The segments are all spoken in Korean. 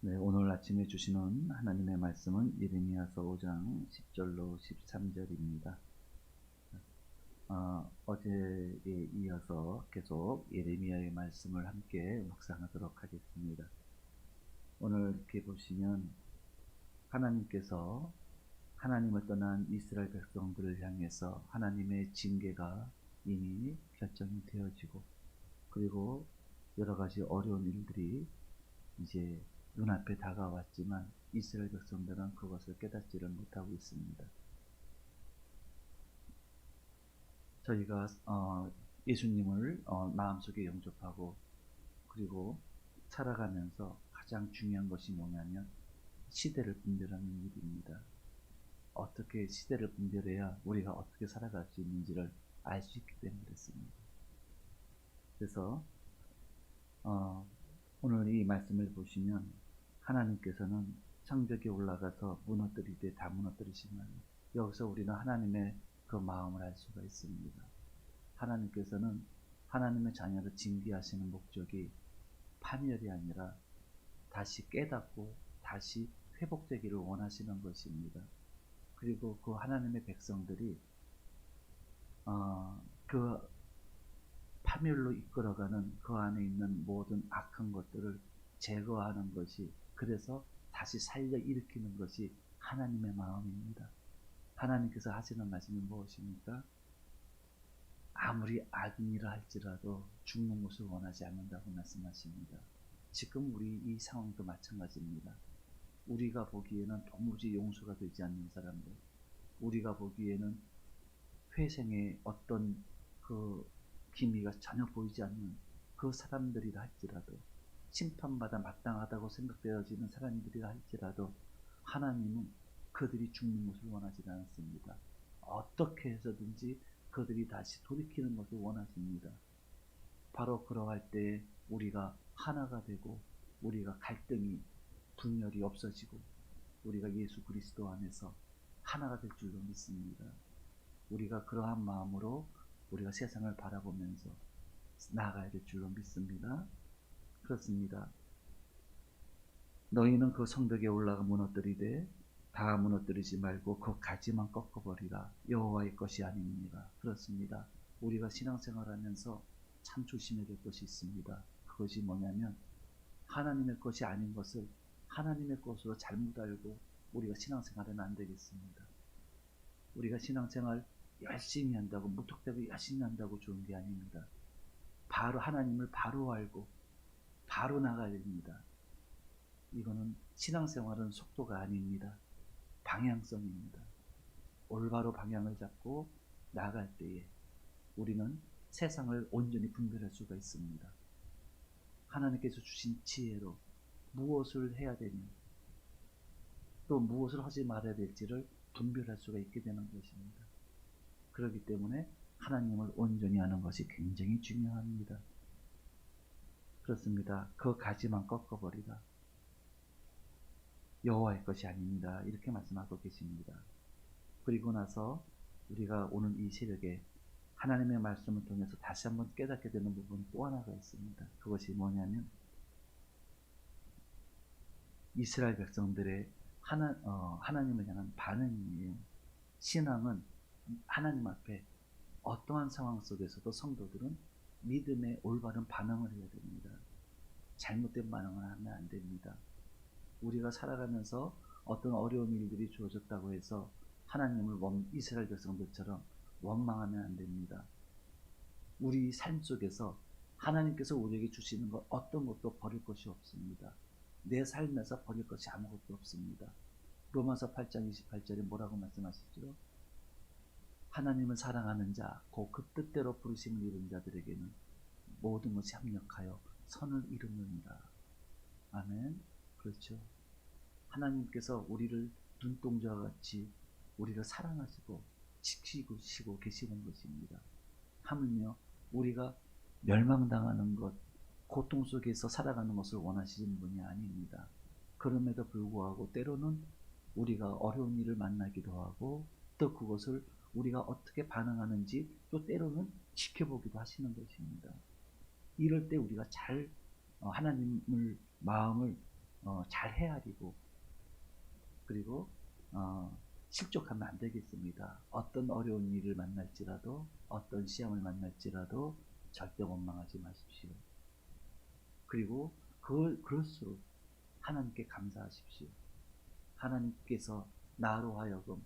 네, 오늘 아침에 주시는 하나님의 말씀은 예레미야서 5장 10절로 13절입니다. 어, 어제에 이어서 계속 예레미야의 말씀을 함께 묵상하도록 하겠습니다. 오늘 이렇게 보시면 하나님께서 하나님을 떠난 이스라엘 백성들을 향해서 하나님의 징계가 이미 결정이 되어지고 그리고 여러 가지 어려운 일들이 이제 눈앞에 다가왔지만 이스라엘 백성들은 그것을 깨닫지를 못하고 있습니다. 저희가 어, 예수님을 어, 마음속에 영접하고 그리고 살아가면서 가장 중요한 것이 뭐냐면 시대를 분별하는 일입니다. 어떻게 시대를 분별해야 우리가 어떻게 살아갈 수 있는지를 알 수 있기 때문에 그렇습니다. 그래서 어, 오늘 이 말씀을 보시면 하나님께서는 창벽에 올라가서 무너뜨리되 다 무너뜨리시면 여기서 우리는 하나님의 그 마음을 알 수가 있습니다. 하나님께서는 하나님의 자녀를 징계하시는 목적이 파멸이 아니라 다시 깨닫고 다시 회복되기를 원하시는 것입니다. 그리고 그 하나님의 백성들이 어, 그 파멸로 이끌어가는 그 안에 있는 모든 악한 것들을 제거하는 것이 그래서 다시 살려 일으키는 것이 하나님의 마음입니다. 하나님께서 하시는 말씀이 무엇입니까? 아무리 악인 일을 할지라도 죽는 것을 원하지 않는다고 말씀하십니다. 지금 우리 이 상황도 마찬가지입니다. 우리가 보기에는 도무지 용서가 되지 않는 사람들, 우리가 보기에는 회생의 어떤 그 기미가 전혀 보이지 않는 그 사람들이라 할지라도 심판받아 마땅하다고 생각되어지는 사람들이라 할지라도 하나님은 그들이 죽는 것을 원하지 않습니다. 어떻게 해서든지 그들이 다시 돌이키는 것을 원하십니다. 바로 그러할 때 우리가 하나가 되고 우리가 갈등이 분열이 없어지고 우리가 예수 그리스도 안에서 하나가 될 줄로 믿습니다. 우리가 그러한 마음으로 우리가 세상을 바라보면서 나아가야 될 줄로 믿습니다. 그렇습니다. 너희는 그 성벽에 올라가 무너뜨리되 다 무너뜨리지 말고 그 가지만 꺾어버리라 여호와의 것이 아닙니다. 그렇습니다. 우리가 신앙생활하면서 참 조심해야 될 것이 있습니다. 그것이 뭐냐면 하나님의 것이 아닌 것을 하나님의 것으로 잘못 알고 우리가 신앙생활은 안 되겠습니다. 우리가 신앙생활 열심히 한다고 무턱대고 열심히 한다고 좋은 게 아닙니다. 바로 하나님을 바로 알고 바로 나가야 됩니다. 이거는 신앙생활은 속도가 아닙니다. 방향성입니다. 올바로 방향을 잡고 나갈 때에 우리는 세상을 온전히 분별할 수가 있습니다. 하나님께서 주신 지혜로 무엇을 해야 되니 또 무엇을 하지 말아야 될지를 분별할 수가 있게 되는 것입니다. 그렇기 때문에 하나님을 온전히 아는 것이 굉장히 중요합니다. 그렇습니다. 그 가지만 꺾어버리라. 여호와의 것이 아닙니다. 이렇게 말씀하고 계십니다. 그리고 나서 우리가 오늘 이 새벽에 하나님의 말씀을 통해서 다시 한번 깨닫게 되는 부분 또 하나가 있습니다. 그것이 뭐냐면 이스라엘 백성들의 하나, 어, 하나님을 향한 반응이에요. 신앙은 하나님 앞에 어떠한 상황 속에서도 성도들은 믿음의 올바른 반응을 해야 됩니다. 잘못된 반응을 하면 안 됩니다. 우리가 살아가면서 어떤 어려운 일들이 주어졌다고 해서 하나님을 원, 이스라엘 백성들처럼 원망하면 안 됩니다. 우리 삶 속에서 하나님께서 우리에게 주시는 것 어떤 것도 버릴 것이 없습니다. 내 삶에서 버릴 것이 아무것도 없습니다. 로마서 8장 28절에 뭐라고 말씀하시죠? 하나님을 사랑하는 자, 곧 그 뜻대로 부르심을 입은 자들에게는 모든 것이 합력하여 선을 이루느니라. 아멘. 그렇죠. 하나님께서 우리를 눈동자와 같이 우리를 사랑하시고 지키고 계시는 것입니다. 하물며 우리가 멸망당하는 것, 고통 속에서 살아가는 것을 원하시는 분이 아닙니다. 그럼에도 불구하고 때로는 우리가 어려운 일을 만나기도 하고 또 그것을 우리가 어떻게 반응하는지 또 때로는 지켜보기도 하시는 것입니다. 이럴 때 우리가 잘 어, 하나님을 마음을 어, 잘 헤아리고 그리고 어, 실족하면 안 되겠습니다. 어떤 어려운 일을 만날지라도 어떤 시험을 만날지라도 절대 원망하지 마십시오. 그리고 그 그럴수록 하나님께 감사하십시오. 하나님께서 나로 하여금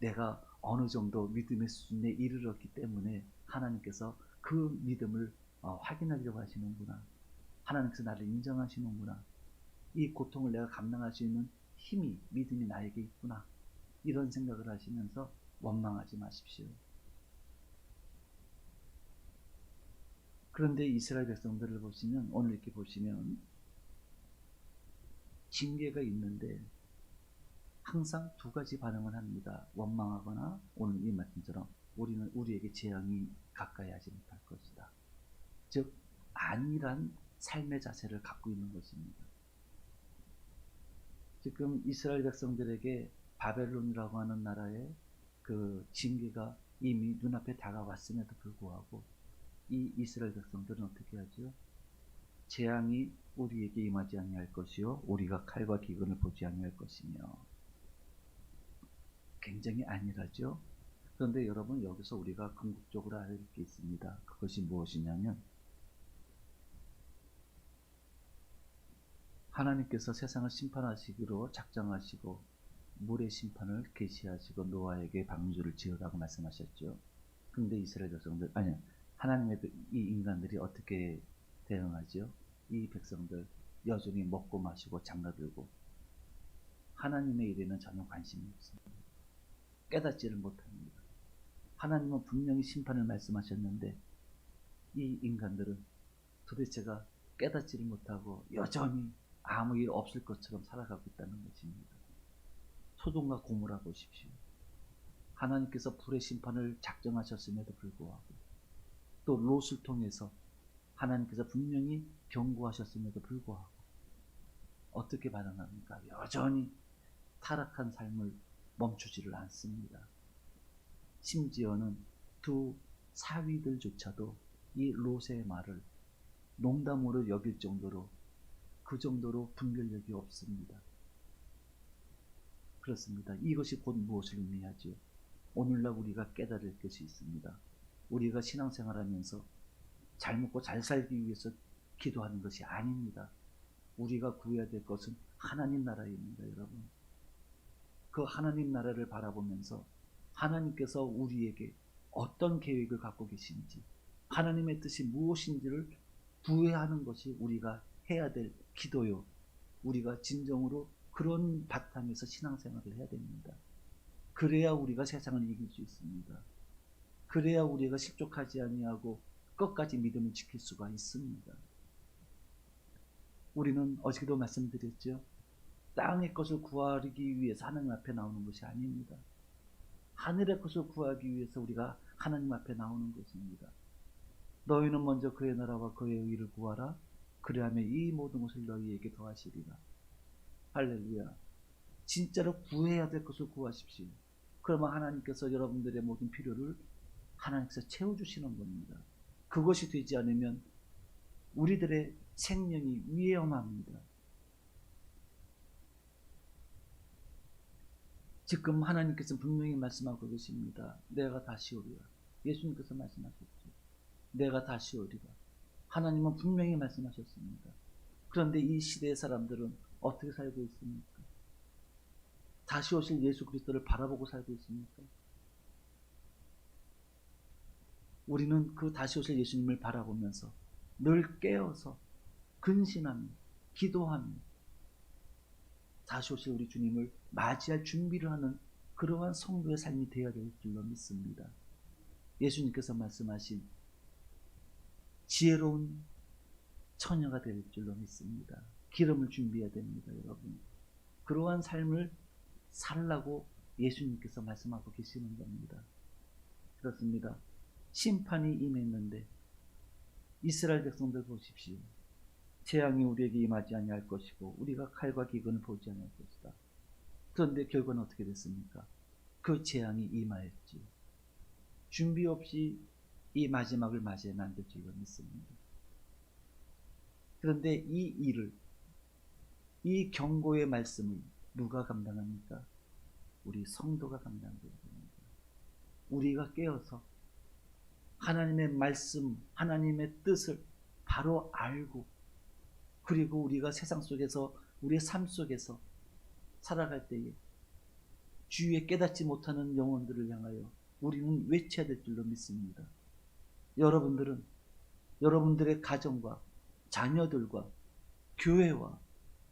내가 어느 정도 믿음의 수준에 이르렀기 때문에 하나님께서 그 믿음을 어, 확인하려고 하시는구나. 하나님께서 나를 인정하시는구나. 이 고통을 내가 감당할 수 있는 힘이, 믿음이 나에게 있구나. 이런 생각을 하시면서 원망하지 마십시오. 그런데 이스라엘 백성들을 보시면, 오늘 이렇게 보시면, 징계가 있는데, 항상 두 가지 반응을 합니다. 원망하거나, 오늘 이 말씀처럼, 우리는 우리에게 재앙이 가까이 하지 못할 것이다. 즉, 안일한 삶의 자세를 갖고 있는 것입니다. 지금 이스라엘 백성들에게 바벨론이라고 하는 나라의 그 징계가 이미 눈앞에 다가왔음에도 불구하고 이 이스라엘 백성들은 어떻게 하죠? 재앙이 우리에게 임하지 아니할 것이요 우리가 칼과 기근을 보지 아니할 것이며 굉장히 안일하죠. 그런데 여러분 여기서 우리가 궁극적으로 할게 있습니다. 그것이 무엇이냐면 하나님께서 세상을 심판하시기로 작정하시고 물의 심판을 계시하시고 노아에게 방주를 지으라고 말씀하셨죠. 근데 이스라엘 백성들 아니 하나님의 이 인간들이 어떻게 대응하죠? 이 백성들 여전히 먹고 마시고 장가들고 하나님의 일에는 전혀 관심이 없습니다. 깨닫지를 못합니다. 하나님은 분명히 심판을 말씀하셨는데 이 인간들은 도대체가 깨닫지를 못하고 여전히 아무 일 없을 것처럼 살아가고 있다는 것입니다. 소돔과 고모라 보십시오. 하나님께서 불의 심판을 작정하셨음에도 불구하고 또 롯을 통해서 하나님께서 분명히 경고하셨음에도 불구하고 어떻게 반응합니까? 여전히 타락한 삶을 멈추지를 않습니다. 심지어는 두 사위들조차도 이 롯의 말을 농담으로 여길 정도로 그 정도로 분별력이 없습니다. 그렇습니다. 이것이 곧 무엇을 의미하지요? 오늘날 우리가 깨달을 것이 있습니다. 우리가 신앙생활하면서 잘 먹고 잘 살기 위해서 기도하는 것이 아닙니다. 우리가 구해야 될 것은 하나님 나라입니다, 여러분. 그 하나님 나라를 바라보면서 하나님께서 우리에게 어떤 계획을 갖고 계신지, 하나님의 뜻이 무엇인지를 구해하는 것이 우리가 해야 될 기도요. 우리가 진정으로 그런 바탕에서 신앙생활을 해야 됩니다. 그래야 우리가 세상을 이길 수 있습니다. 그래야 우리가 실족하지 아니하고 끝까지 믿음을 지킬 수가 있습니다. 우리는 어저께도 말씀드렸죠. 땅의 것을 구하기 위해서 하나님 앞에 나오는 것이 아닙니다. 하늘의 것을 구하기 위해서 우리가 하나님 앞에 나오는 것입니다. 너희는 먼저 그의 나라와 그의 의를 구하라. 그리하면 이 모든 것을 너희에게 더하시리라. 할렐루야. 진짜로 구해야 될 것을 구하십시오. 그러면 하나님께서 여러분들의 모든 필요를 하나님께서 채워주시는 겁니다. 그것이 되지 않으면 우리들의 생명이 위험합니다. 지금 하나님께서 분명히 말씀하고 계십니다. 내가 다시 오리라. 예수님께서 말씀하셨죠. 내가 다시 오리라. 하나님은 분명히 말씀하셨습니다. 그런데 이 시대의 사람들은 어떻게 살고 있습니까? 다시 오실 예수 그리스도를 바라보고 살고 있습니까? 우리는 그 다시 오실 예수님을 바라보면서 늘 깨어서 근신하며 기도하며 다시 오실 우리 주님을 맞이할 준비를 하는 그러한 성도의 삶이 되어야 될 줄로 믿습니다. 예수님께서 말씀하신 지혜로운 처녀가 될 줄로 믿습니다. 기름을 준비해야 됩니다, 여러분. 그러한 삶을 살라고 예수님께서 말씀하고 계시는 겁니다. 그렇습니다. 심판이 임했는데 이스라엘 백성들 보십시오. 재앙이 우리에게 임하지 아니할 것이고 우리가 칼과 기근을 보지 아니할 것이다. 그런데 결과는 어떻게 됐습니까? 그 재앙이 임하였지. 준비 없이 이 마지막을 맞이해 만들 줄로 믿습니다. 그런데 이 일을 이 경고의 말씀을 누가 감당합니까? 우리 성도가 감당해야 됩니다. 우리가 깨어서 하나님의 말씀, 하나님의 뜻을 바로 알고 그리고 우리가 세상 속에서 우리의 삶 속에서 살아갈 때에 주위에 깨닫지 못하는 영혼들을 향하여 우리는 외쳐야 될 줄로 믿습니다. 여러분들은 여러분들의 가정과 자녀들과 교회와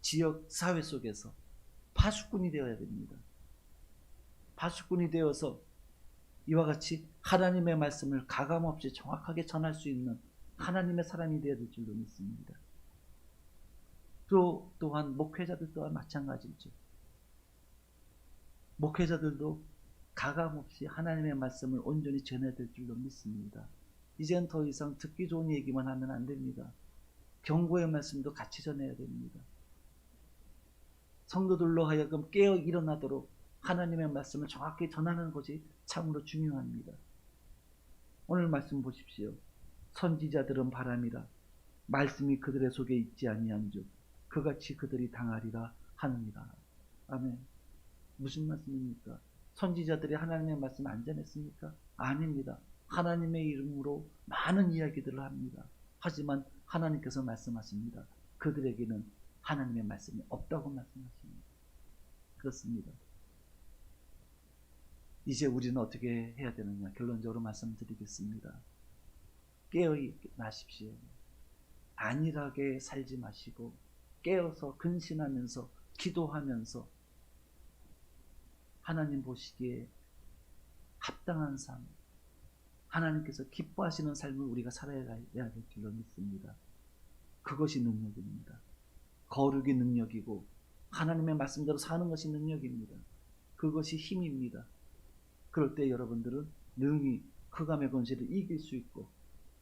지역 사회 속에서 파수꾼이 되어야 됩니다. 파수꾼이 되어서 이와 같이 하나님의 말씀을 가감없이 정확하게 전할 수 있는 하나님의 사람이 되어야 될 줄로 믿습니다. 또 또한 목회자들 또한 마찬가지죠. 목회자들도 가감없이 하나님의 말씀을 온전히 전해야 될 줄로 믿습니다. 이젠 더 이상 듣기 좋은 얘기만 하면 안 됩니다. 경고의 말씀도 같이 전해야 됩니다. 성도들로 하여금 깨어 일어나도록 하나님의 말씀을 정확히 전하는 것이 참으로 중요합니다. 오늘 말씀 보십시오. 선지자들은 바람이라 말씀이 그들의 속에 있지 아니한즉 그같이 그들이 당하리라 하느니라. 아멘. 무슨 말씀입니까? 선지자들이 하나님의 말씀 안 전했습니까? 아닙니다. 하나님의 이름으로 많은 이야기들을 합니다. 하지만 하나님께서 말씀하십니다. 그들에게는 하나님의 말씀이 없다고 말씀하십니다. 그렇습니다. 이제 우리는 어떻게 해야 되느냐 결론적으로 말씀드리겠습니다. 깨어 나십시오. 안일하게 살지 마시고 깨어서 근신하면서 기도하면서 하나님 보시기에 합당한 삶, 하나님께서 기뻐하시는 삶을 우리가 살아야 될 줄로 믿습니다. 그것이 능력입니다. 거룩이 능력이고 하나님의 말씀대로 사는 것이 능력입니다. 그것이 힘입니다. 그럴 때 여러분들은 능히 흑암의 권세를 이길 수 있고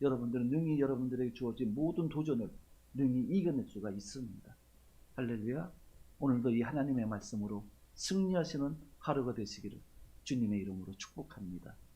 여러분들은 능히 여러분들에게 주어진 모든 도전을 능히 이겨낼 수가 있습니다. 할렐루야. 오늘도 이 하나님의 말씀으로 승리하시는 하루가 되시기를 주님의 이름으로 축복합니다.